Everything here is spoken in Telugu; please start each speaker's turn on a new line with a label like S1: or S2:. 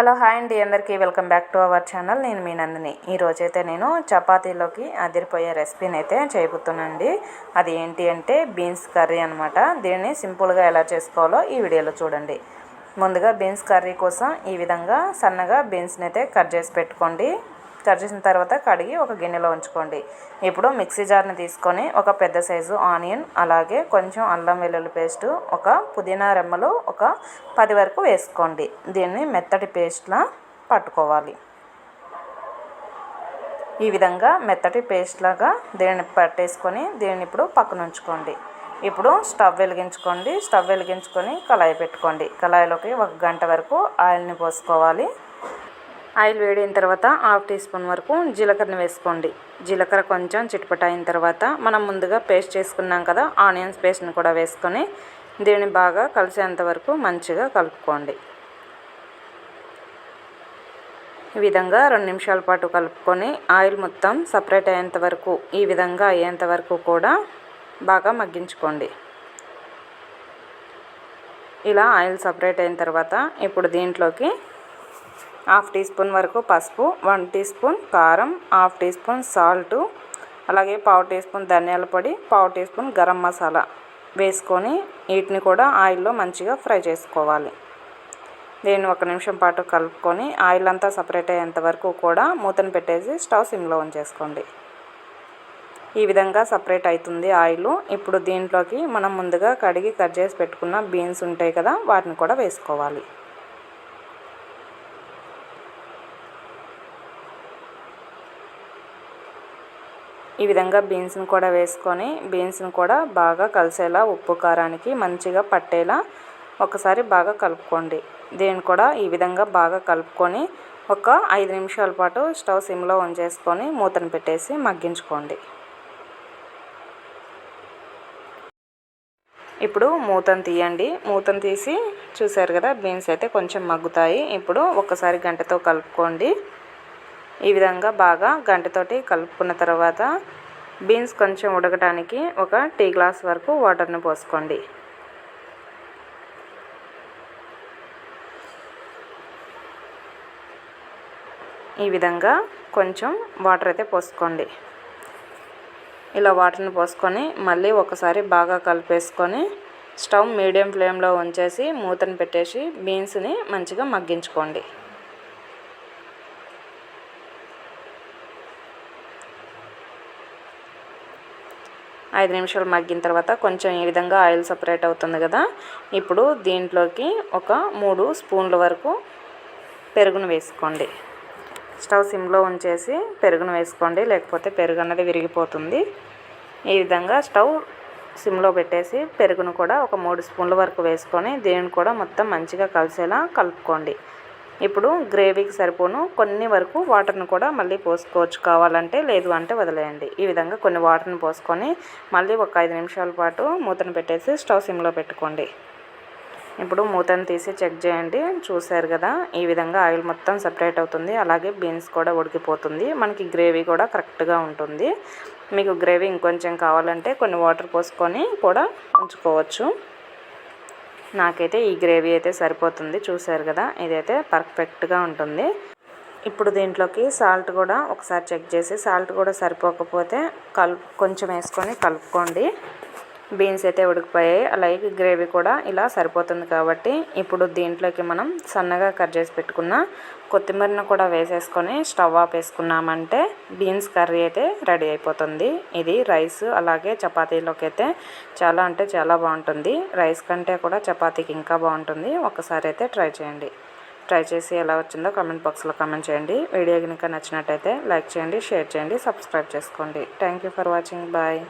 S1: హలో హాయ్ అండి. అందరికీ welcome back to our channel. నేను మీ నందిని. ఈరోజైతే నేను చపాతీలోకి అదిరిపోయే రెసిపీని అయితే చేయబోతున్నానండి. అది ఏంటి అంటే బీన్స్ కర్రీ అనమాట దీన్ని సింపుల్గా ఎలా చేసుకోవాలో ఈ వీడియోలో చూడండి. ముందుగా బీన్స్ కర్రీ కోసం ఈ విధంగా సన్నగా బీన్స్ని అయితే కట్ చేసి పెట్టుకోండి. కట్ చేసిన తర్వాత కడిగి ఒక గిన్నెలో ఉంచుకోండి. ఇప్పుడు మిక్సీ జార్ని తీసుకొని ఒక పెద్ద సైజు ఆనియన్ అలాగే కొంచెం అల్లం వెల్లుల్లి పేస్ట్ ఒక పుదీనా రెమ్మలు ఒక పది వరకు వేసుకోండి. దీన్ని మెత్తటి పేస్ట్లా పట్టుకోవాలి. ఈ విధంగా మెత్తటి పేస్ట్ లాగా దీన్ని పట్టేసుకొని దీన్ని ఇప్పుడు పక్కన ఉంచుకోండి. ఇప్పుడు స్టవ్ వెలిగించుకోండి. స్టవ్ వెలిగించుకొని కళాయి పెట్టుకోండి. కళాయిలోకి ఒక గంట వరకు ఆయిల్ని పోసుకోవాలి. ఆయిల్ వేడిన తర్వాత హాఫ్ టీ స్పూన్ వరకు జీలకర్రని వేసుకోండి. జీలకర్ర కొంచెం చిట్పట అయిన తర్వాత మనం ముందుగా పేస్ట్ చేసుకున్నాం కదా ఆనియన్స్ పేస్ట్ని కూడా వేసుకొని దీన్ని బాగా కలిసేంత వరకు మంచిగా కలుపుకోండి. ఈ విధంగా రెండు నిమిషాల పాటు కలుపుకొని ఆయిల్ మొత్తం సపరేట్ అయ్యేంత వరకు ఈ విధంగా అయ్యేంత వరకు కూడా బాగా మగ్గించుకోండి. ఇలా ఆయిల్ సపరేట్ అయిన తర్వాత ఇప్పుడు దీంట్లోకి హాఫ్ టీ స్పూన్ వరకు పసుపు వన్ టీ స్పూన్ కారం హాఫ్ టీ స్పూన్ సాల్టు అలాగే పావు టీ స్పూన్ ధనియాల పొడి పావు టీ స్పూన్ గరం మసాలా వేసుకొని వీటిని కూడా ఆయిల్లో మంచిగా ఫ్రై చేసుకోవాలి. దీన్ని ఒక నిమిషం పాటు కలుపుకొని ఆయిల్ అంతా సపరేట్ అయ్యేంత వరకు కూడా మూతను పెట్టేసి స్టవ్ సిమ్లో ఉంచేసుకోండి. ఈ విధంగా సపరేట్ అవుతుంది ఆయిల్. ఇప్పుడు దీంట్లోకి మనం ముందుగా కడిగి కట్ చేసి పెట్టుకున్న బీన్స్ ఉంటాయి కదా వాటిని కూడా వేసుకోవాలి. ఈ విధంగా బీన్స్ని కూడా వేసుకొని బీన్స్ని కూడా బాగా కలిసేలా ఉప్పు కారానికి మంచిగా పట్టేలా ఒకసారి బాగా కలుపుకోండి. దీన్ని కూడా ఈ విధంగా బాగా కలుపుకొని ఒక ఐదు నిమిషాల పాటు స్టవ్ సిమ్లో ఉంచేసుకొని మూతను పెట్టేసి మగ్గించుకోండి. ఇప్పుడు మూతను తీయండి. మూతను తీసి చూసారు కదా బీన్స్ అయితే కొంచెం మగ్గుతాయి. ఇప్పుడు ఒకసారి గంటతో కలుపుకోండి. ఈ విధంగా బాగా గంటతోటి కలుపుకున్న తర్వాత బీన్స్ కొంచెం ఉడకటానికి ఒక టీ గ్లాస్ వరకు వాటర్ని పోసుకోండి. ఈ విధంగా కొంచెం వాటర్ అయితే పోసుకోండి. ఇలా వాటర్ని పోసుకొని మళ్ళీ ఒకసారి బాగా కలిపేసుకొని స్టవ్ మీడియం ఫ్లేమ్లో ఉంచేసి మూతను పెట్టేసి బీన్స్ని మంచిగా మగ్గించుకోండి. ఐదు నిమిషాలు మగ్గిన తర్వాత కొంచెం ఈ విధంగా ఆయిల్ సపరేట్ అవుతుంది కదా. ఇప్పుడు దీంట్లోకి ఒక మూడు స్పూన్ల వరకు పెరుగును వేసుకోండి. స్టవ్ సిమ్లో ఉంచేసి పెరుగును వేసుకోండి. లేకపోతే పెరుగు అన్నది విరిగిపోతుంది. ఈ విధంగా స్టవ్ సిమ్లో పెట్టేసి పెరుగును కూడా ఒక మూడు స్పూన్ల వరకు వేసుకొని దీనిని కూడా మొత్తం మంచిగా కలిసేలా కలుపుకోండి. ఇప్పుడు గ్రేవీకి సరిపోను. కొన్ని వరకు వాటర్ని కూడా మళ్ళీ పోసుకోవచ్చు. కావాలంటే లేదు అంటే వదిలేయండి. ఈ విధంగా కొన్ని వాటర్ని పోసుకొని మళ్ళీ ఒక ఐదు నిమిషాల పాటు మూతను పెట్టేసి స్టవ్ సిమ్లో పెట్టుకోండి. ఇప్పుడు మూతను తీసి చెక్ చేయండి. చూశారు కదా ఈ విధంగా ఆయిల్ మొత్తం సపరేట్ అవుతుంది. అలాగే బీన్స్ కూడా ఉడికిపోతుంది. మనకి గ్రేవీ కూడా కరెక్ట్గా ఉంటుంది. మీకు గ్రేవీ ఇంకొంచెం కావాలంటే కొన్ని వాటర్ పోసుకొని కూడా ఉంచుకోవచ్చు. నాకైతే ఈ గ్రేవీ అయితే సరిపోతుంది చూసారు కదా? ఇదైతే పర్ఫెక్ట్గా ఉంటుంది. ఇప్పుడు దీంట్లోకి సాల్ట్ కూడా ఒకసారి చెక్ చేసి సాల్ట్ కూడా సరిపోకపోతే కలుపు కొంచెం వేసుకొని కలుపుకోండి. బీన్స్ అయితే ఉడికిపోయాయి అలాగే గ్రేవీ కూడా ఇలా సరిపోతుంది కాబట్టి ఇప్పుడు దీంట్లోకి మనం సన్నగా కట్ చేసి పెట్టుకున్న కొత్తిమీరను కూడా వేసేసుకొని స్టవ్ ఆఫ్ వేసుకున్నామంటే బీన్స్ కర్రీ అయితే రెడీ అయిపోతుంది. ఇది రైస్ అలాగే చపాతీలోకి అయితే చాలా అంటే చాలా బాగుంటుంది. రైస్ కంటే కూడా చపాతీకి ఇంకా బాగుంటుంది. ఒకసారి అయితే ట్రై చేయండి. ట్రై చేసి ఎలా వచ్చిందో కామెంట్ బాక్స్లో కమెంట్ చేయండి. వీడియో కనుక నచ్చినట్టయితే లైక్ చేయండి షేర్ చేయండి సబ్స్క్రైబ్ చేసుకోండి. Thank for watching. బాయ్.